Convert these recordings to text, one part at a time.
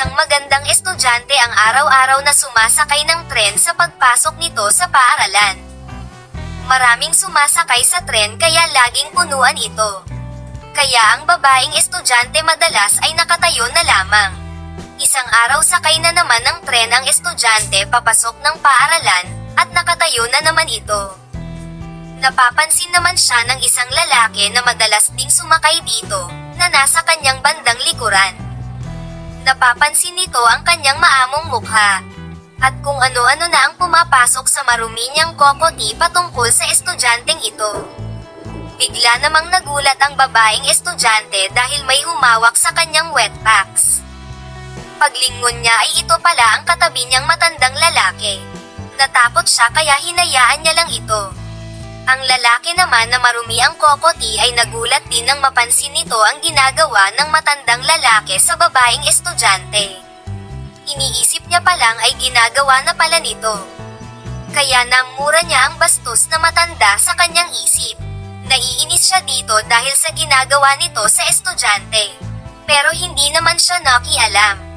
Isang magandang estudyante ang araw-araw na sumasakay ng tren sa pagpasok nito sa paaralan. Maraming sumasakay sa tren kaya laging punuan ito. Kaya ang babaeng estudyante madalas ay nakatayo na lamang. Isang araw sakay na naman ng tren ang estudyante papasok ng paaralan, at nakatayo na naman ito. Napapansin naman siya ng isang lalaki na madalas ding sumakay dito, na nasa kanyang bandang likuran. Napapansin nito ang kanyang maamong mukha. At kung ano-ano na ang pumapasok sa marumi niyang kokoti patungkol sa estudyanteng ito. Bigla namang nagulat ang babaeng estudyante dahil may humawak sa kanyang wet packs. Paglingon niya ay ito pala ang katabi niyang matandang lalaki. Natakot siya kaya hinayaan niya lang ito. Ang lalaki naman na marumi ang kokoti ay nagulat din nang mapansin nito ang ginagawa ng matandang lalaki sa babaeng estudyante. Iniisip niya pa lang ay ginagawa na pala nito. Kaya namura niya ang bastos na matanda sa kanyang isip. Naiinis siya dito dahil sa ginagawa nito sa estudyante. Pero hindi naman siya nakialam.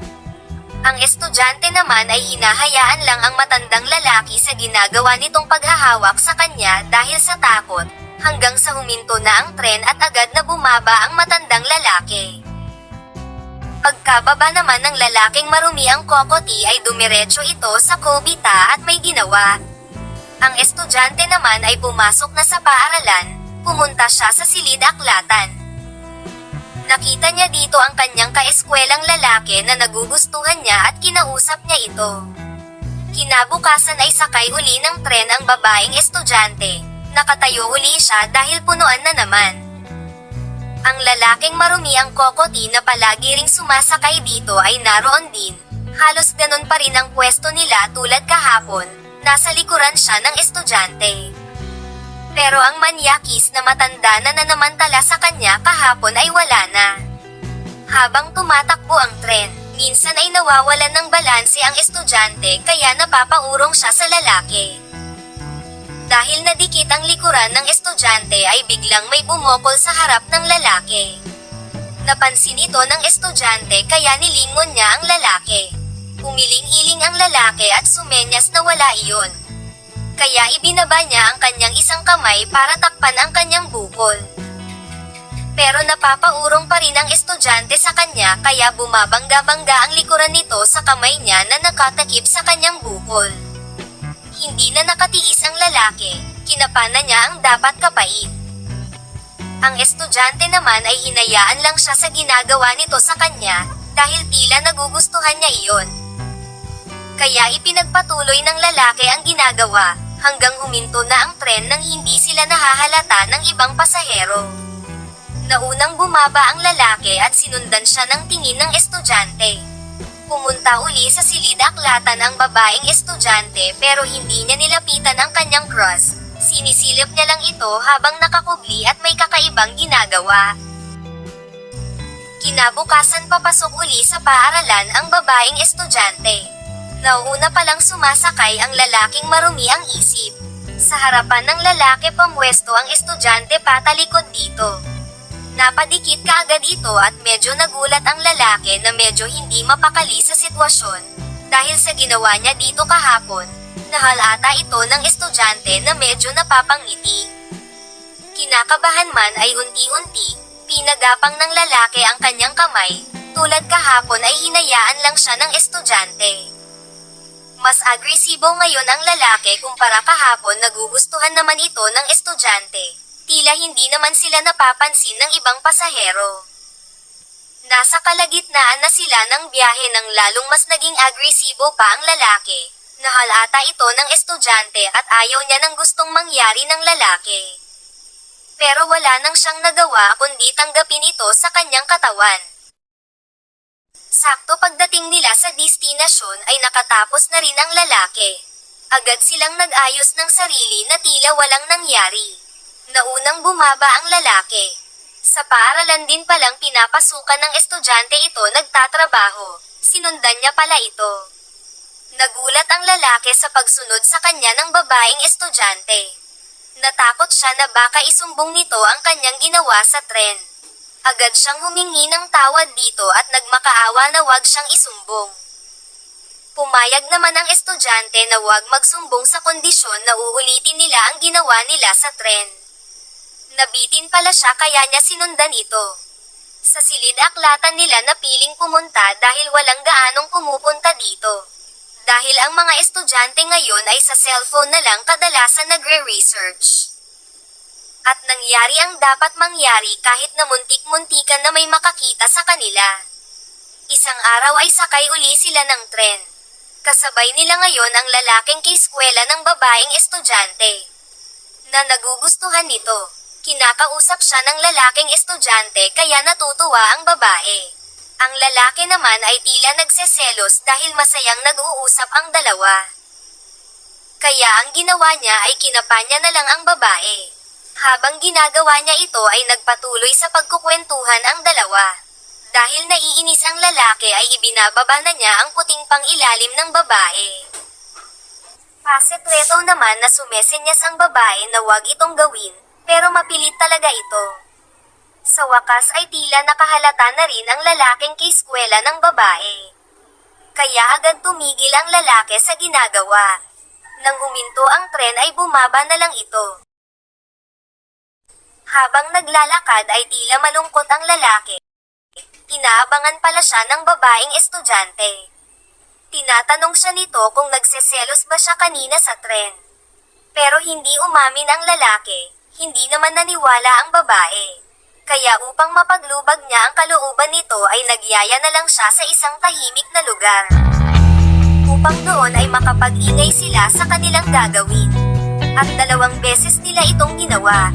Ang estudyante naman ay hinahayaan lang ang matandang lalaki sa ginagawa nitong paghahawak sa kanya dahil sa takot, hanggang sa huminto na ang tren at agad na bumaba ang matandang lalaki. Pagkababa naman ng lalaking marumi ang kokoti ay dumiretso ito sa Kobita at may ginawa. Ang estudyante naman ay pumasok na sa paaralan, pumunta siya sa silid aklatan. Nakita niya dito ang kanyang kaeskwelang lalaki na nagugustuhan niya at kinausap niya ito. Kinabukasan ay sakay uli ng tren ang babaeng estudyante. Nakatayo uli siya dahil punuan na naman. Ang lalaking marumi ang kokoti na palagi ring sumasakay dito ay naroon din. Halos ganun pa rin ang pwesto nila tulad kahapon. Nasa likuran siya ng estudyante. Pero ang manyakis na matanda na nanamantala sa kanya kahapon ay wala na. Habang tumatakbo ang tren, minsan ay nawawalan ng balanse ang estudyante kaya napapaurong siya sa lalaki. Dahil nadikit ang likuran ng estudyante ay biglang may bumokol sa harap ng lalaki. Napansin ito ng estudyante kaya nilingon niya ang lalaki. Umiling-iling ang lalaki at sumenyas na wala iyon. Kaya ibinaba niya ang kanyang isang kamay para takpan ang kanyang bukol. Pero napapaurong pa rin ang estudyante sa kanya kaya bumabangga-bangga ang likuran nito sa kamay niya na nakatakip sa kanyang bukol. Hindi na nakatiis ang lalaki, kinapana niya ang dapat kapait. Ang estudyante naman ay hinayaan lang siya sa ginagawa nito sa kanya, dahil tila nagugustuhan niya iyon. Kaya ipinagpatuloy ng lalaki ang ginagawa, hanggang huminto na ang tren nang hindi sila nahahalata ng ibang pasahero. Naunang bumaba ang lalaki at sinundan siya ng tingin ng estudyante. Pumunta uli sa silid aklatan ang babaeng estudyante pero hindi niya nilapitan ang kanyang cross. Sinisilip niya lang ito habang nakakubli at may kakaibang ginagawa. Kinabukasan papasok uli sa paaralan ang babaeng estudyante. Nauuna palang sumasakay ang lalaking marumi ang isip. Sa harapan ng lalaki pamwesto ang estudyante patalikod dito. Napadikit kaagad ito at medyo nagulat ang lalaki na medyo hindi mapakali sa sitwasyon. Dahil sa ginawa niya dito kahapon, nahalata ito ng estudyante na medyo napapangiti. Kinakabahan man ay unti-unti, pinagapang ng lalaki ang kanyang kamay, tulad kahapon ay hinayaan lang siya ng estudyante. Mas agresibo ngayon ang lalaki kumpara kahapon nagugustuhan naman ito ng estudyante. Tila hindi naman sila napapansin ng ibang pasahero. Nasa kalagitnaan na sila ng biyahe nang lalong mas naging agresibo pa ang lalaki. Nahalata ito ng estudyante at ayaw niya ng gustong mangyari ng lalaki. Pero wala nang siyang nagawa kundi tanggapin ito sa kanyang katawan. Sakto pagdating nila sa destinasyon ay nakatapos na rin ang lalaki. Agad silang nag-ayos ng sarili na tila walang nangyari. Naunang bumaba ang lalaki. Sa paaralan din palang pinapasukan ng estudyante ito nagtatrabaho. Sinundan niya pala ito. Nagulat ang lalaki sa pagsunod sa kanya ng babaeng estudyante. Natakot siya na baka isumbong nito ang kanyang ginawa sa tren. Agad siyang humingi ng tawad dito at nagmakaawa na wag siyang isumbong. Pumayag naman ang estudyante na wag magsumbong sa kondisyon na uulitin nila ang ginawa nila sa tren. Nabitin pala siya kaya niya sinundan ito. Sa silid aklatan nila na piling pumunta dahil walang gaanong pumupunta dito. Dahil ang mga estudyante ngayon ay sa cellphone na lang kadalasan nagre-research. At nangyari ang dapat mangyari kahit na muntik-muntikan na may makakita sa kanila. Isang araw ay sakay uli sila ng tren. Kasabay nila ngayon ang lalaking kiskwela ng babaeng estudyante. Na nagugustuhan nito. Kinakausap siya ng lalaking estudyante kaya natutuwa ang babae. Ang lalaki naman ay tila nagseselos dahil masayang nag-uusap ang dalawa. Kaya ang ginawa niya ay kinapa niya na lang ang babae. Habang ginagawa niya ito ay nagpatuloy sa pagkukwentuhan ang dalawa. Dahil naiinis ang lalaki ay ibinababa na niya ang puting pang ilalim ng babae. Pasekreto naman na sumesenyas ang babae na wag itong gawin, pero mapilit talaga ito. Sa wakas ay tila nakahalata na rin ang lalaking kiskwela ng babae. Kaya agad tumigil ang lalaki sa ginagawa. Nang huminto ang tren ay bumaba na lang ito. Habang naglalakad ay tila malungkot ang lalaki. Inaabangan pala siya ng babaeng estudyante. Tinatanong siya nito kung nagseselos ba siya kanina sa tren. Pero hindi umamin ang lalaki, hindi naman naniwala ang babae. Kaya upang mapaglubag niya ang kalooban nito ay nagyaya na lang siya sa isang tahimik na lugar. Upang doon ay makapag-ingay sila sa kanilang gagawin. At dalawang beses nila itong ginawa.